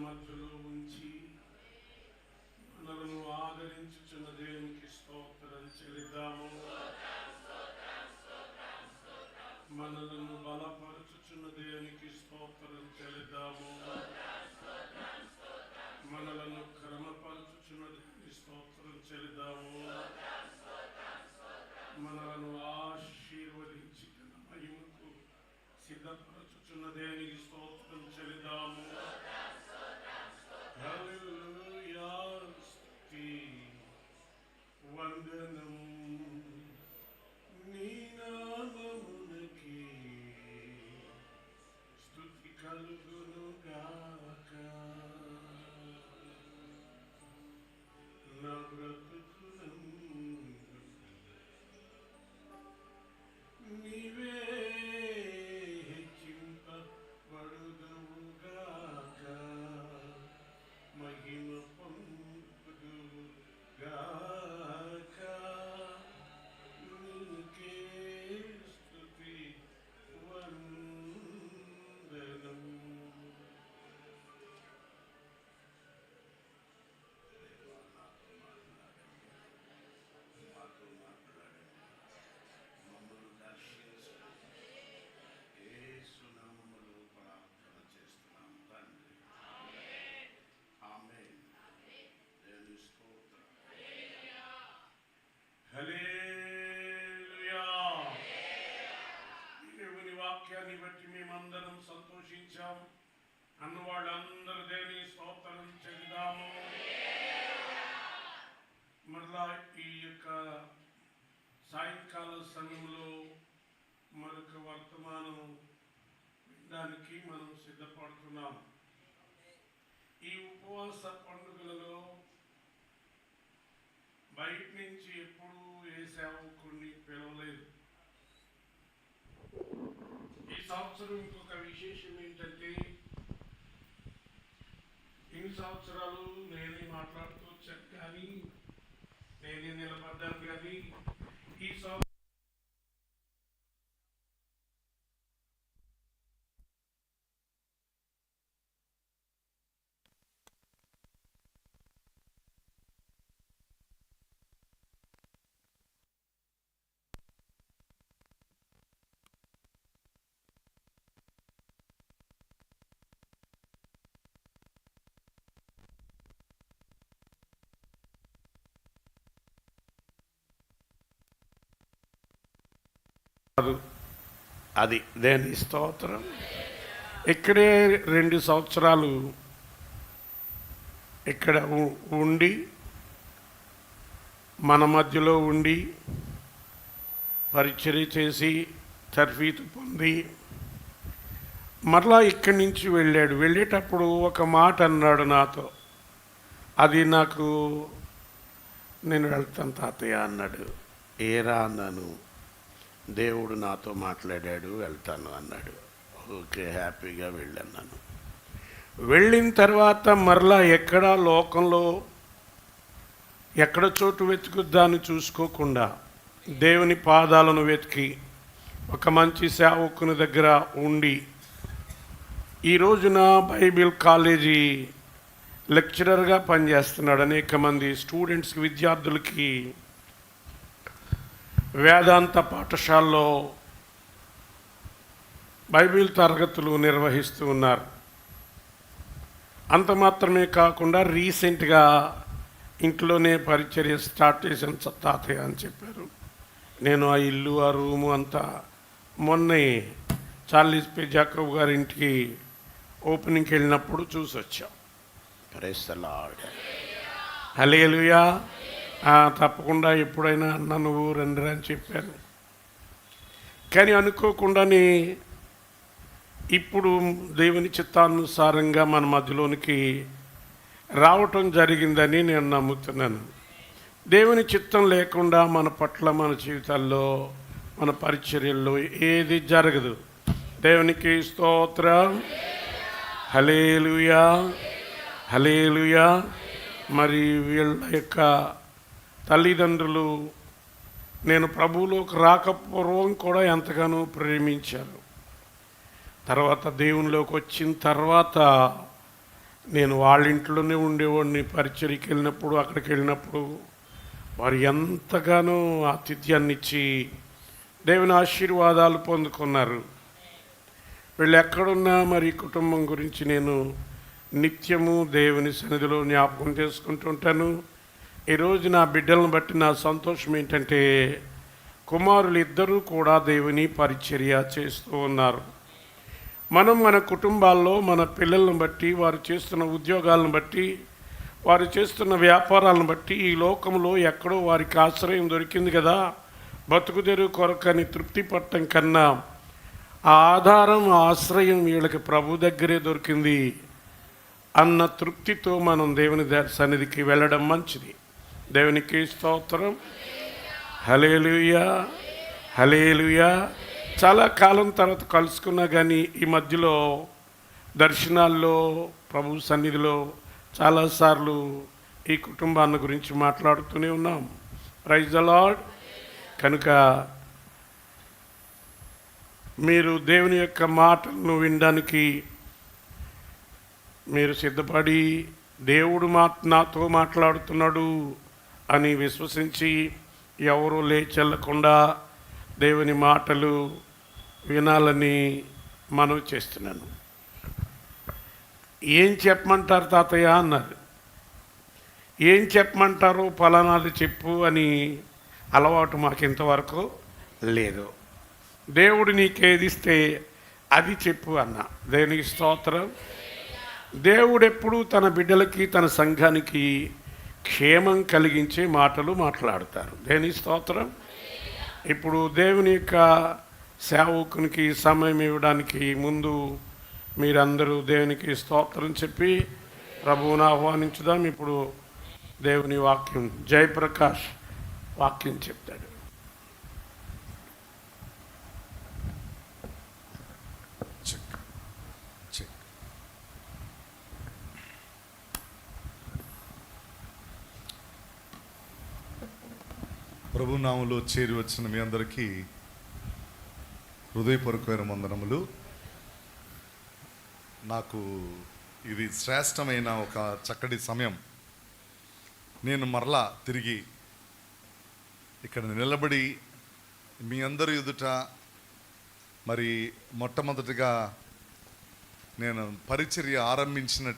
మధ్యలో ఉంచి మనలను ఆదరించుచున్న దేవునికి స్తోత్రం చెల్లిద్దాము. మనలను బలపరచుచున్న దేవునికి స్తోత్రం చెల్లిద్దాము. Guru మేమందరం సంతోషించాం. అన్న వాళ్ళందరూ దేవుని స్తోత్రం చెందాము. మరలా ఈ యొక్క సాయంకాల సమయంలో మరొక వర్తమానం వినడానికి మనం సిద్ధపడుతున్నాం. ఈ ఉపవాస పండుగలలో బయట నుంచి ఎప్పుడూ ఏ సేవకుని పిలవలేదు ఈ సంవత్సరం ఇంకొక విశేషం ఏంటంటే ఇన్ని సంవత్సరాలు నేనే మాట్లాడుతూ వచ్చాను కానీ నేనే నిలబడ్డాను కానీ ఈ సంవత్సరం అది దేని స్తోత్రం? ఇక్కడే రెండు సంవత్సరాలు ఇక్కడ ఉ- ఉండి మన మధ్యలో ఉండి పరిచర్య చేసి తర్ఫీతు పొంది మరలా ఇక్కడి నుంచి వెళ్ళాడు. వెళ్ళేటప్పుడు ఒక మాట అన్నాడు నాతో. అది నాకు నేను వెళ్తాను తాతయ్య అన్నాడు. ఏరా అన్నాను దేవుడు నాతో మాట్లాడాడు వెళ్తాను అన్నాడు. ఓకే హ్యాపీగా వెళ్ళన్నాను వెళ్ళిన తర్వాత మరలా ఎక్కడ లోకంలో ఎక్కడ చోటు వెతుకుద్దాన్ని చూసుకోకుండా దేవుని పాదాలను వెతికి ఒక మంచి సేవకుని దగ్గర ఉండి ఈ రోజున బైబిల్ కాలేజీ లెక్చరర్గా పనిచేస్తున్నాడు. అనేక మంది స్టూడెంట్స్కి విద్యార్థులకి వేదాంత పాఠశాలలో బైబిల్ తరగతులు నిర్వహిస్తూ ఉన్నారు. అంత మాత్రమే కాకుండా రీసెంట్గా ఇంట్లోనే పరిచర్య స్టార్ట్ చేసిన తాతయ్య అని చెప్పారు. నేను ఆ ఇల్లు ఆ రూము అంతా మొన్నే చార్లీస్ పే. జాకబ్ గారి ఇంటికి ఓపెనింగ్కి వెళ్ళినప్పుడు చూసి వచ్చాం హలేలుయా తప్పకుండా ఎప్పుడైనా అన్న నువ్వు రండి అని చెప్పాను కానీ అనుకోకుండానే ఇప్పుడు దేవుని చిత్తానుసారంగా మన మధ్యలోనికి రావటం జరిగిందని నేను నమ్ముతున్నాను. దేవుని చిత్తం లేకుండా మన పట్ల మన జీవితాల్లో మన పరిచర్యల్లో ఏది జరగదు. దేవునికి స్తోత్రం. హలేలుయా హలేలుయా మరి వీళ్ళ యొక్క తల్లిదండ్రులు నేను ప్రభువులోకి రాకపూర్వం కూడా ఎంతగానో ప్రేమించారు. తర్వాత దేవునిలోకి వచ్చిన తర్వాత నేను వాళ్ళ ఇంట్లోనే ఉండేవాడిని. పరిచయకి వెళ్ళినప్పుడు అక్కడికి వెళ్ళినప్పుడు వారు ఎంతగానో ఆతిథ్యాన్ని ఇచ్చి దేవుని ఆశీర్వాదాలు పొందుకున్నారు. వీళ్ళు ఎక్కడున్నా మరి కుటుంబం గురించి నేను నిత్యము దేవుని సన్నిధిలో జ్ఞాపకం చేసుకుంటుంటాను ఈరోజు నా బిడ్డలను బట్టి నా సంతోషం ఏంటంటే కుమారులు ఇద్దరూ కూడా దేవుని పరిచర్య చేస్తూ ఉన్నారు. మనం మన కుటుంబాల్లో మన పిల్లలను బట్టి వారు చేస్తున్న ఉద్యోగాలను బట్టి వారు చేస్తున్న వ్యాపారాలను బట్టి ఈ లోకంలో ఎక్కడో వారికి ఆశ్రయం దొరికింది కదా. బతుకుదెరు కొరకని తృప్తి పట్టడం కన్నా ఆ ఆధారం ఆశ్రయం వీళ్ళకి ప్రభు దగ్గరే దొరికింది. అన్న తృప్తితో మనం దేవుని సన్నిధికి వెళ్ళడం మంచిది. దేవునికి స్తోత్రం. హలేలుయా హలేలుయా చాలా కాలం తర్వాత కలుసుకున్నా కానీ ఈ మధ్యలో దర్శనాల్లో ప్రభు సన్నిధిలో చాలాసార్లు ఈ కుటుంబాన్ని గురించి మాట్లాడుతూనే ఉన్నాం. ప్రైజ్ అలాడ్ కనుక మీరు దేవుని యొక్క మాటలను వినడానికి మీరు సిద్ధపడి దేవుడు మా నాతో మాట్లాడుతున్నాడు. అని విశ్వసించి ఎవరు లేచెల్లకుండా దేవుని మాటలు వినాలని మనవి చేస్తున్నాను. ఏం చెప్పమంటారు తాతయ్య అన్నారు. ఏం చెప్పమంటారు ఫలానాది చెప్పు అని అలవాటు మాకు ఇంతవరకు లేదు. దేవుడు నీకేదిస్తే అది చెప్పు అన్న. దేవునికి స్తోత్రం. దేవుడు ఎప్పుడూ తన బిడ్డలకి తన సంఘానికి క్షేమం కలిగించే మాటలు మాట్లాడతారు. దేని స్తోత్రం? ఇప్పుడు దేవుని యొక్క సేవకునికి సమయం ఇవ్వడానికి ముందు మీరందరూ దేవునికి స్తోత్రం చెప్పి ప్రభువుని ఆహ్వానించుదాం. ఇప్పుడు దేవుని వాక్యం జయప్రకాష్ వాక్యం చెప్తాడు. ప్రభునామంలో చేరి వచ్చిన మీ అందరికీ హృదయపూర్వకమైన వందనములు. నాకు ఇది శ్రేష్టమైన ఒక చక్కటి సమయం. నేను మరలా తిరిగి ఇక్కడ నిలబడి మీ అందరి ఎదుట మరి మొట్టమొదటిగా నేను పరిచర్య ఆరంభించిన